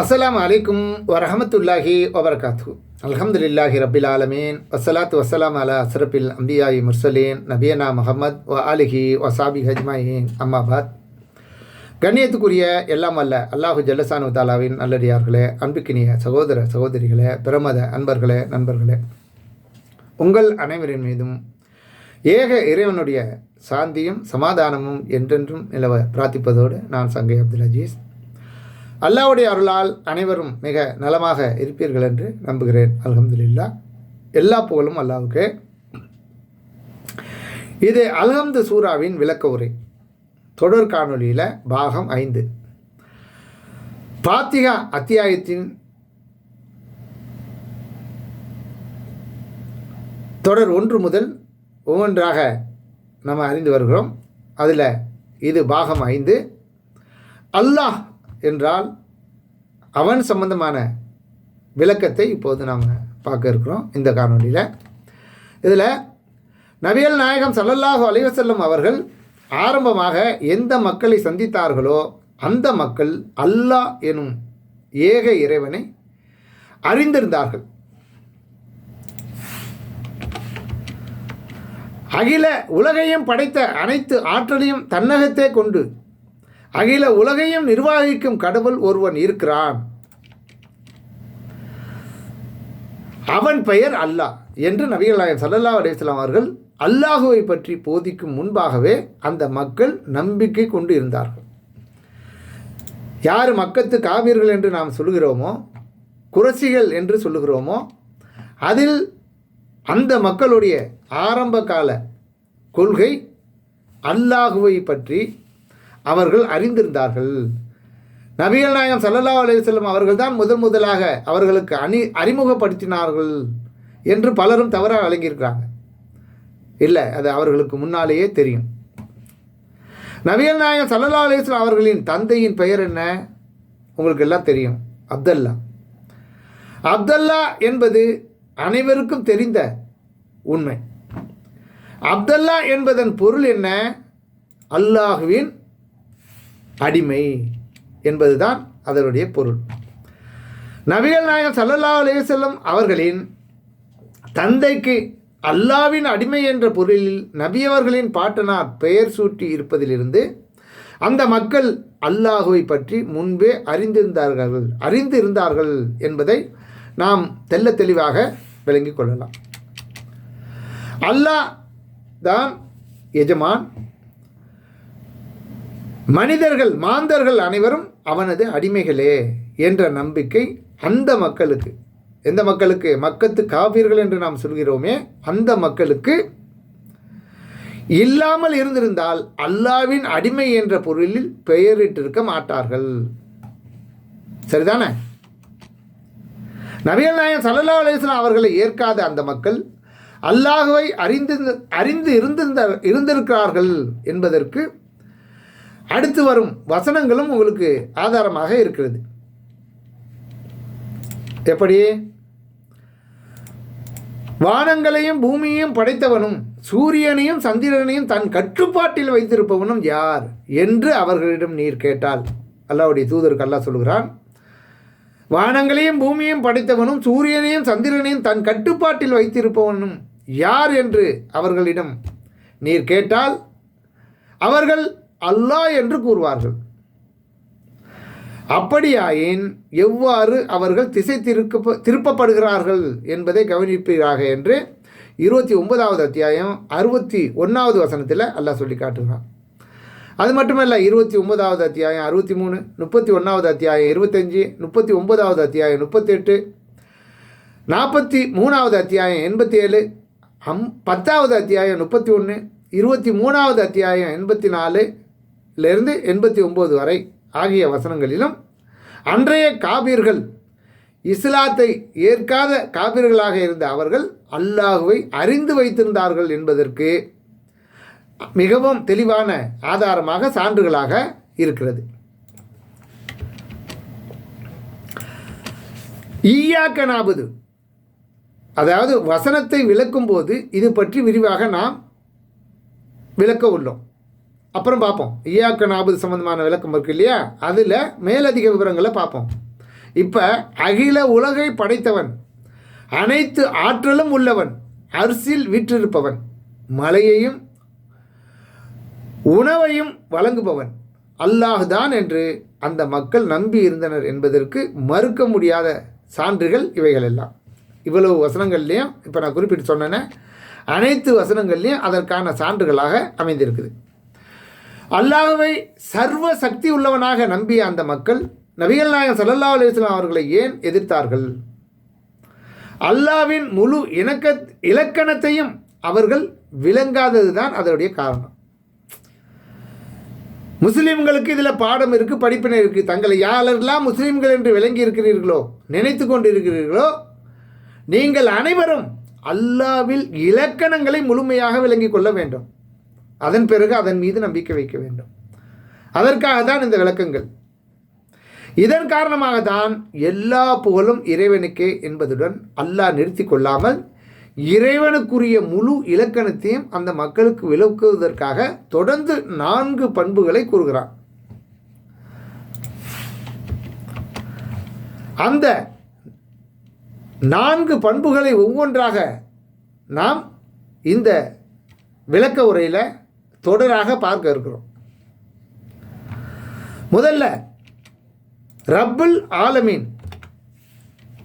அஸ்ஸலாமு அலைக்கும் வரஹமத்துல்லாஹி வபரகாத்து அல்ஹம்துலில்லாஹி ரபில் ஆலமீன். வசலாத்து வசலாம் அலா அஸ்ரபில் அம்பியாயி முர்சலீன். நபியனா முகமது வ அலிஹி வசாபி ஹஜ்மாயின் அம்மாபாத் கண்ணியத்துக்குரிய எல்லாம் அல்ல அல்லாஹு ஜல்லசானு தாலாவின் நல்லடியார்களே அன்புக்கினிய சகோதர சகோதரிகளே பிரமத அன்பர்களே நண்பர்களே. உங்கள் அனைவரின் மீதும் ஏக இறைவனுடைய சாந்தியும் சமாதானமும் என்றென்றும் நிலவ பிரார்த்திப்பதோடு நான் சங்கை அப்துல் அஜீஸ். அல்லாவுடைய அருளால் அனைவரும் மிக நலமாக இருப்பீர்கள் என்று நம்புகிறேன். அல்ஹம்துலில்லா. எல்லா புகழும் அல்லாவுக்கு. இது அல்ஹம்து சூராவின் விளக்க உரை. தொடர் காணொளியில் பாகம் ஐந்து. பாத்திகா அத்தியாயத்தின் தொடர் ஒன்று முதல் ஒவ்வொன்றாக நம்ம அறிந்து வருகிறோம். அதில் இது பாகம் ஐந்து. அல்லாஹ் என்றால் அவன் சம்பந்தமான விளக்கத்தை இப்போது நாம் பார்க்க இருக்கிறோம் இந்த காணொலியில் இதில் நபியல் நாயகம் சல்லல்லாஹு அலைவசல்லம் அவர்கள் ஆரம்பமாக எந்த மக்களை சந்தித்தார்களோ அந்த மக்கள் அல்லாஹ் எனும் ஏக இறைவனை அறிந்திருந்தார்கள். அகில உலகையும் படைத்த அனைத்து ஆற்றலையும் தன்னகத்தே கொண்டு அகில உலகையும் நிர்வகிக்கும் கடவுள் ஒருவன் இருக்கிறான். அவன் பெயர் அல்லாஹ் என்று நபிகள் நாயகம் சல்லல்லா அலிஸ்லாம் அவர்கள் அல்லாஹுவை பற்றி போதிக்கும் முன்பாகவே அந்த மக்கள் நம்பிக்கை கொண்டு இருந்தார்கள். யார் மக்கத்து காவியர்கள் என்று நாம் சொல்லுகிறோமோ குரசிகள் என்று சொல்லுகிறோமோ அதில் அந்த மக்களுடைய ஆரம்ப கால கொள்கை அல்லாஹுவை பற்றி அவர்கள் அறிந்திருந்தார்கள். நபிகள் நாயகம் சல்லல்லா அலையம் அவர்கள் தான் முதன் முதலாக அவர்களுக்கு அணி அறிமுகப்படுத்தினார்கள் என்று பலரும் தவறாக வழங்கியிருக்கிறாங்க இல்லை அது அவர்களுக்கு முன்னாலேயே தெரியும். நபிகள் நாயகம் சல்லல்லா அலிஸ்லாம் அவர்களின் தந்தையின் பெயர் என்ன? உங்களுக்கு எல்லாம் தெரியும். அப்தல்லா. அப்தல்லா என்பது அனைவருக்கும் தெரிந்த உண்மை. அப்தல்லா என்பதன் பொருள் என்ன? அல்லாஹுவின் அடிமை என்பதுதான் அதனுடைய பொருள். நபிகள் நாயகம் சல்லல்லா அலையம் அவர்களின் தந்தைக்கு அல்லாவின் அடிமை என்ற பொருளில் நபியவர்களின் பாட்டனார் பெயர் சூட்டி இருப்பதிலிருந்து அந்த மக்கள் அல்லாஹுவை பற்றி முன்பே அறிந்திருந்தார்கள் அறிந்திருந்தார்கள் என்பதை நாம் தெல்ல தெளிவாக விளங்கிக் கொள்ளலாம். அல்லாஹ் தான் எஜமான் மனிதர்கள் மாந்தர்கள் அனைவரும் அவனது அடிமைகளே என்ற நம்பிக்கை அந்த மக்களுக்கு. எந்த மக்களுக்கு? மக்கத்து காவியர்கள் என்று நாம் சொல்கிறோமே அந்த மக்களுக்கு இல்லாமல் இருந்திருந்தால் அல்லாவின் அடிமை என்ற பொருளில் பெயரிட்டிருக்க மாட்டார்கள். சரிதானே? நபிகள் நாயன் சல்லா அலிஸ்லாம் அவர்களை ஏற்காத அந்த மக்கள் அல்லாஹுவை அறிந்து அறிந்து இருந்திருந்த இருந்திருக்கிறார்கள் என்பதற்கு அடுத்து வரும் வசனங்களும் உங்களுக்கு ஆதாரமாக இருக்கிறது. எப்படி? வானங்களையும் பூமியையும் படைத்தவனும் சூரியனையும் சந்திரனையும் தன் கட்டுப்பாட்டில் வைத்திருப்பவனும் யார் என்று அவர்களிடம் நீர் கேட்டால் அல்லாவுடைய தூதருக்கு அல்லா சொல்கிறான் வானங்களையும் பூமியையும் படைத்தவனும் சூரியனையும் சந்திரனையும் தன் கட்டுப்பாட்டில் வைத்திருப்பவனும் யார் என்று அவர்களிடம் நீர் கேட்டால் அவர்கள் அல்லாஹ் என்று கூறுவார்கள். அப்படியாயின் எவ்வாறு அவர்கள் திசை திருக்க திருப்பப்படுகிறார்கள் என்பதை கவனிப்பீராக என்று இருபத்தி ஒன்பதாவது அத்தியாயம் அறுபத்தி ஒன்றாவது வசனத்தில் அல்லாஹ் சொல்லி காட்டுகிறான். அது மட்டுமல்ல இருபத்தி ஒன்பதாவது அத்தியாயம் அறுபத்தி மூணு முப்பத்தி ஒன்றாவது அத்தியாயம் இருபத்தஞ்சி முப்பத்தி ஒன்பதாவது அத்தியாயம் முப்பத்தெட்டு நாற்பத்தி மூணாவது அத்தியாயம் எண்பத்தி ஏழு அம் பத்தாவது அத்தியாயம் முப்பத்தி ஒன்று இருபத்தி மூணாவது அத்தியாயம் எண்பத்தி நாலு இருந்து எண்பத்தி ஒம்பது வரை ஆகிய வசனங்களிலும் அன்றைய காபீர்கள் இஸ்லாத்தை ஏற்காத காபீர்களாக இருந்த அவர்கள் அல்லாஹுவை அறிந்து வைத்திருந்தார்கள் என்பதற்கு மிகவும் தெளிவான ஆதாரமாக சான்றுகளாக இருக்கிறது. ஈயாக்க நாபுது அதாவது வசனத்தை விளக்கும் போது இது பற்றி விரிவாக நாம் விளக்க உள்ளோம். அப்புறம் பார்ப்போம். ஈயாக்க நாற்பது சம்பந்தமான விளக்கம் இருக்கு இல்லையா? அதில் மேலதிக விவரங்களை பார்ப்போம். இப்போ அகில உலகை படைத்தவன் அனைத்து ஆற்றலும் உள்ளவன் அரிசியில் வீற்றிருப்பவன் மலையையும் உணவையும் வழங்குபவன். அல்லாஹ்தான் என்று அந்த மக்கள் நம்பி இருந்தனர் என்பதற்கு மறுக்க முடியாத சான்றுகள் இவைகள் எல்லாம். இவ்வளவு வசனங்கள்லேயும் இப்போ நான் குறிப்பிட்டு சொன்னேனே அனைத்து வசனங்கள்லேயும் அதற்கான சான்றுகளாக அமைந்திருக்குது. அல்லாஹுவை சர்வ சக்தி உள்ளவனாக நம்பிய அந்த மக்கள் நபிகள் நாயகம் ஸல்லல்லாஹு அலிஸ்லாம் அவர்களை ஏன் எதிர்த்தார்கள்? அல்லாவின் முழு இணக்க இலக்கணத்தையும் அவர்கள் விளங்காதது தான் அதனுடைய காரணம். முஸ்லீம்களுக்கு இதில் பாடம் இருக்குது படிப்பினை இருக்குது தங்களை யாரெல்லாம் முஸ்லீம்கள் என்று விளங்கி இருக்கிறீர்களோ நினைத்து கொண்டு இருக்கிறீர்களோ நீங்கள் அனைவரும் அல்லாவில் இலக்கணங்களை முழுமையாக விளங்கிக் கொள்ள வேண்டும். அதன் பிறகு அதன் மீது நம்பிக்கை வைக்க வேண்டும். அதற்காக தான் இந்த விளக்கங்கள். இதன் காரணமாக தான் எல்லா புகழும் இறைவனுக்கே என்பதுடன் அல்லாஹ் நிறுத்தி கொள்ளாமல் இறைவனுக்குரிய முழு இலக்கணத்தையும் அந்த மக்களுக்கு விளக்குவதற்காக தொடர்ந்து நான்கு பண்புகளை கூறுகிறான். அந்த நான்கு பண்புகளை ஒவ்வொன்றாக நாம் இந்த விளக்க உரையில் தொடராக பார்க்க இருக்கிறோம். முதல்ல ரப்புல் ஆலமீன்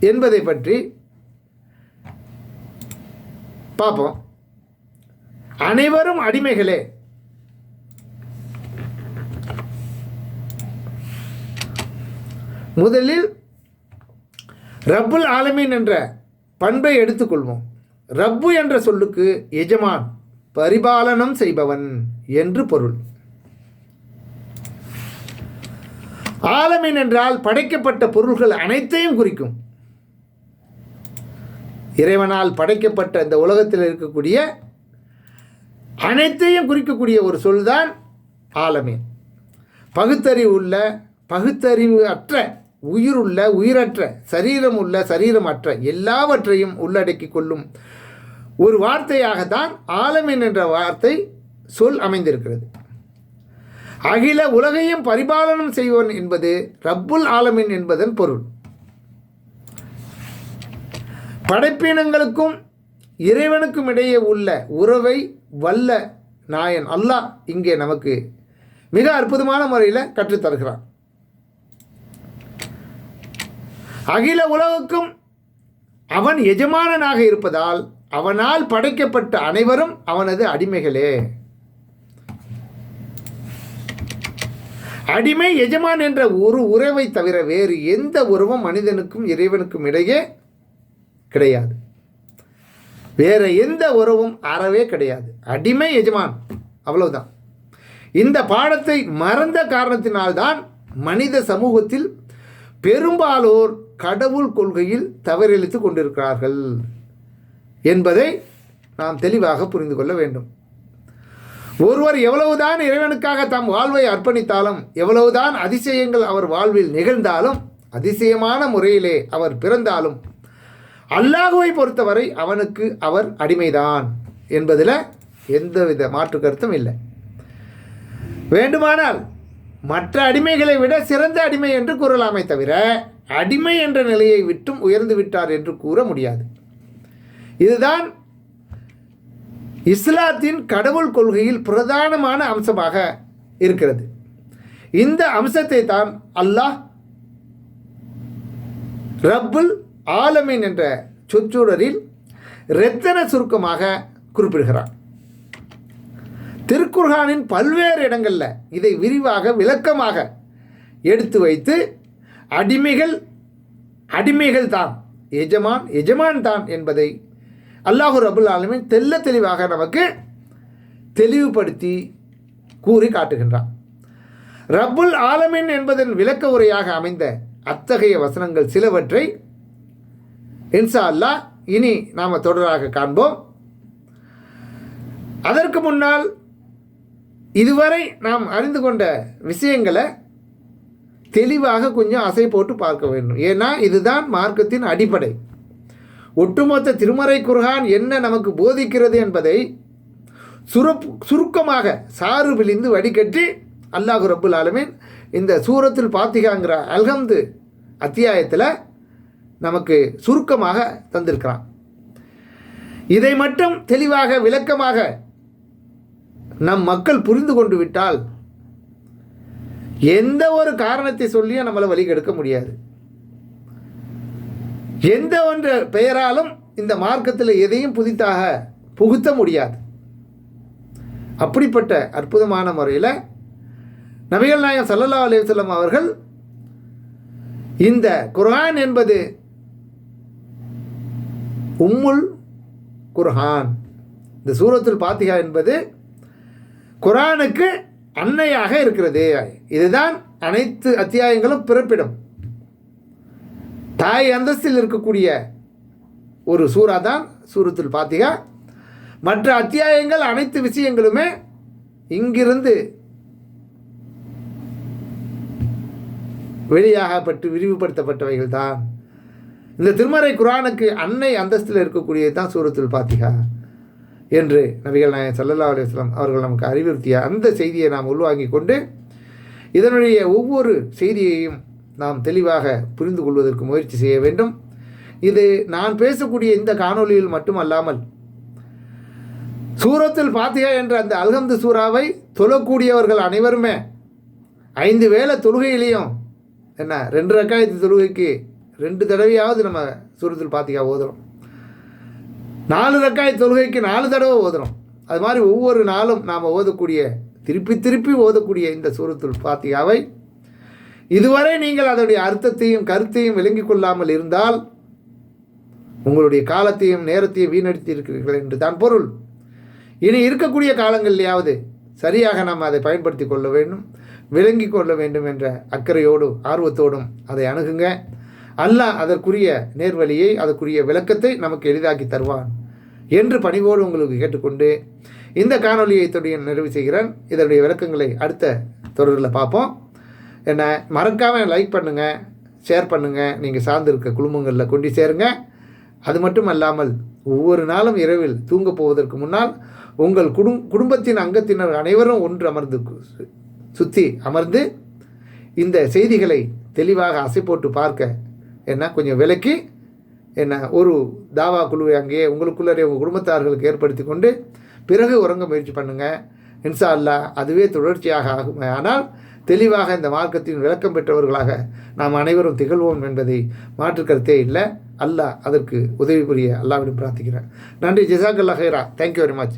என்பதை பற்றி பார்ப்போம். அனைவரும் அடிமைகளே. முதலில் ரப்புல் ஆலமீன் என்ற பண்பை எடுத்துக்கொள்வோம். ரப்பு என்ற சொல்லுக்கு எஜமான் பரிபாலனம் செய்பவன் என்று பொருள். ஆலமீன் என்றால் படைக்கப்பட்ட பொருள்கள் அனைத்தையும் குறிக்கும். இறைவனால் படைக்கப்பட்ட இந்த உலகத்தில் இருக்கக்கூடிய அனைத்தையும் குறிக்கக்கூடிய ஒரு சொல்தான் ஆலமீன். பகுத்தறிவு உள்ள பகுத்தறிவு அற்ற உயிருள்ள உயிரற்ற சரீரம் உள்ள சரீரம் அற்ற எல்லாவற்றையும் உள்ளடக்கி கொள்ளும் ஒரு வார்த்தையாகத்தான் ஆலமின் என்ற வார்த்தை சொல் அமைந்திருக்கிறது. அகில உலகையும் பரிபாலனம் செய்வன் என்பது ரப்புல் ஆலமின் என்பதன் பொருள். படைப்பினங்களுக்கும் இறைவனுக்கும் இடையே உள்ள உறவை வல்ல நாயன் அல்லாஹ் இங்கே நமக்கு மிக அற்புதமான முறையில் கற்றுத்தருகிறான் அகில உலகுக்கும் அவன் எஜமானனாக இருப்பதால் அவனால் படைக்கப்பட்ட அனைவரும் அவனது அடிமைகளே. அடிமை எஜமான் என்ற ஒரு உறவை தவிர வேறு எந்த உறவும் மனிதனுக்கும் இறைவனுக்கும் இடையே கிடையாது. வேற எந்த உறவும் அறவே கிடையாது. அடிமை எஜமான் அவ்வளவுதான். இந்த பாடத்தை மறந்த காரணத்தினால்தான் மனித சமூகத்தில் பெரும்பாலோர் கடவுள் கொள்கையில் தவறிழித்து கொண்டிருக்கிறார்கள். என்பதை நாம் தெளிவாக புரிந்து கொள்ள வேண்டும். ஒருவர் எவ்வளவுதான் இறைவனுக்காக தம் வாழ்வை அர்ப்பணித்தாலும் எவ்வளவுதான் அதிசயங்கள் அவர் வாழ்வில் நிகழ்ந்தாலும் அதிசயமான முறையிலே அவர் பிறந்தாலும் அல்லாஹுவை பொறுத்தவரை அவனுக்கு அவர் அடிமைதான் என்பதில் எந்தவித மாற்று கருத்தும் இல்லை. வேண்டுமானால் மற்ற அடிமைகளை விட சிறந்த அடிமை என்று கூறலாமே தவிர அடிமை என்ற நிலையை விட்டும் உயர்ந்து விட்டார் என்று கூற முடியாது. இதுதான் இஸ்லாத்தின் கடவுள் கொள்கையில் பிரதானமான அம்சமாக இருக்கிறது. இந்த அம்சத்தை தான் அல்லாஹ் ரப்புல் ஆலமீன் என்ற சொற்றொடரில் இரத்தன சுருக்கமாக குறிப்பிடுகிறார் திருக்குர்ஹானின் பல்வேறு இடங்களில் இதை விரிவாக விளக்கமாக எடுத்து வைத்து அடிமைகள் அடிமைகள் தான் எஜமான் எஜமான் தான் என்பதை அல்லாஹு ரபுல் ஆலமின் தெல்ல தெளிவாக நமக்கு தெளிவுபடுத்தி கூறி காட்டுகின்றான். ரப்புல் ஆலமின் என்பதன் விளக்க உரையாக அமைந்த அத்தகைய வசனங்கள் சிலவற்றை இன்சா அல்லாஹ் இனி நாம் தொடராக காண்போம். அதற்கு முன்னால் இதுவரை நாம் அறிந்து கொண்ட விஷயங்களை தெளிவாக கொஞ்சம் அசை போட்டு பார்க்க வேண்டும். ஏன்னா இதுதான் மார்க்கத்தின் அடிப்படை. ஒட்டுமொத்த திருமறை குர்ஹான் என்ன நமக்கு போதிக்கிறது என்பதை சுருப் சுருக்கமாக சாறு விழிந்து வடிகட்டி அல்லாஹு ரபுல் ஆலமீன் இந்த சூரத்தில் பாத்திகாங்கிற அல்ஹம்து அத்தியாயத்தில் நமக்கு சுருக்கமாக தந்திருக்கிறான். இதை மட்டும் தெளிவாக விளக்கமாக நம் மக்கள் புரிந்து கொண்டு விட்டால் எந்த ஒரு காரணத்தை சொல்லியும் நம்மளை வழி கெடுக்க முடியாது. எந்த ஒன்று பெயராலும் இந்த மார்க்கத்தில் எதையும் புதிதாக புகுத்த முடியாது. அப்படிப்பட்ட அற்புதமான முறையில் நபிகள் நாயகம் சல்லல்லா அலிவசல்லம் அவர்கள் இந்த குர்ஹான் என்பது உம்முல் குர்ஹான். இந்த சூரத்துல் பாத்திகா என்பது குரானுக்கு அன்னையாக இருக்கிறது. இதுதான் அனைத்து அத்தியாயங்களும் பிறப்பிடும். தாய் அந்தஸ்தில் இருக்கக்கூடிய ஒரு சூறா தான் சூரத்தில் பாத்திகா மற்ற அத்தியாயங்கள் அனைத்து விஷயங்களுமே இங்கிருந்து வெளியாகப்பட்டு விரிவுபடுத்தப்பட்டவைகள் தான். இந்த திருமறை குரானுக்கு அன்னை அந்தஸ்தில் இருக்கக்கூடியது தான் சூரத்தில் பாத்திகா என்று நபிகள் நாயகம் சல்லல்லா அலுவலாம் அவர்கள் நமக்கு அறிவுறுத்திய அந்த செய்தியை நாம் உள்வாங்கிக் கொண்டு இதனுடைய ஒவ்வொரு செய்தியையும் நாம் தெளிவாக புரிந்து கொள்வதற்கு முயற்சி செய்ய வேண்டும். இது நான் பேசக்கூடிய இந்த காணொளியில் மட்டுமல்லாமல் சூரத்தில் பாத்தியா என்ற அந்த அல்ஹம்து சூறாவை தொழக்கூடியவர்கள் அனைவருமே ஐந்து வேளை தொழுகையிலையும் என்ன ரெண்டு ரக்காயத்து தொழுகைக்கு ரெண்டு தடவையாவது நம்ம சூரத்தில் பாத்தியா ஓதுறோம். நாலு ரக்காய் தொழுகைக்கு நாலு தடவை ஓதுறோம். அது மாதிரி ஒவ்வொரு நாளும் நாம் ஓதக்கூடிய திருப்பி திருப்பி ஓதக்கூடிய இந்த சூரத்துல் பாத்தியாவை இதுவரை நீங்கள் அதனுடைய அர்த்தத்தையும் கருத்தையும் விளங்கிக் கொள்ளாமல் இருந்தால் உங்களுடைய காலத்தையும் நேரத்தையும் வீணடித்து இருக்கிறீர்கள் என்று தான் பொருள். இனி இருக்கக்கூடிய காலங்களிலேயாவது சரியாக நாம் அதை பயன்படுத்தி கொள்ள வேண்டும் விளங்கி கொள்ள வேண்டும் என்ற அக்கறையோடும் ஆர்வத்தோடும் அதை அணுகுங்க. அல்லாஹ் அதற்குரிய நேர்வழியை அதற்குரிய விளக்கத்தை நமக்கு எளிதாக்கி தருவான் என்று பணிவோடு உங்களுக்கு கேட்டுக்கொண்டு இந்த காணொலியை தொடைய நிறைவு செய்கிறேன். இதனுடைய விளக்கங்களை அடுத்த தொடரில் பார்ப்போம். என்ன மறக்காமல் லைக் பண்ணுங்கள் ஷேர் பண்ணுங்கள் நீங்கள் சார்ந்திருக்க குழுமங்களில் கொண்டு சேருங்க. அது மட்டும் அல்லாமல் ஒவ்வொரு நாளும் இரவில் தூங்கப் போவதற்கு முன்னால் உங்கள் குடும் குடும்பத்தின் அங்கத்தினர் அனைவரும் ஒன்று அமர்ந்து சுற்றி அமர்ந்து இந்த செய்திகளை தெளிவாக அசை போட்டு பார்க்க என்ன கொஞ்சம் விலக்கி என்ன ஒரு தாவா குழுவை அங்கேயே உங்களுக்குள்ளே உங்கள் குடும்பத்தார்களுக்கு ஏற்படுத்தி கொண்டு பிறகு உறங்க முயற்சி பண்ணுங்கள் இன்சா அல்லா அதுவே தொடர்ச்சியாக ஆகும். ஆனால் தெளிவாக இந்த மார்க்கத்தின் விளக்கம் பெற்றவர்களாக நாம் அனைவரும் திகழ்வோம் என்பதை மாற்று கருத்தே இல்லை. அல்லாஹ் அதற்கு உதவி புரிய அல்லாவிடம் பிரார்த்திக்கிறேன் நன்றி. ஜிசாக் அல்லா ஹைரா தேங்க்யூ வெரி மச்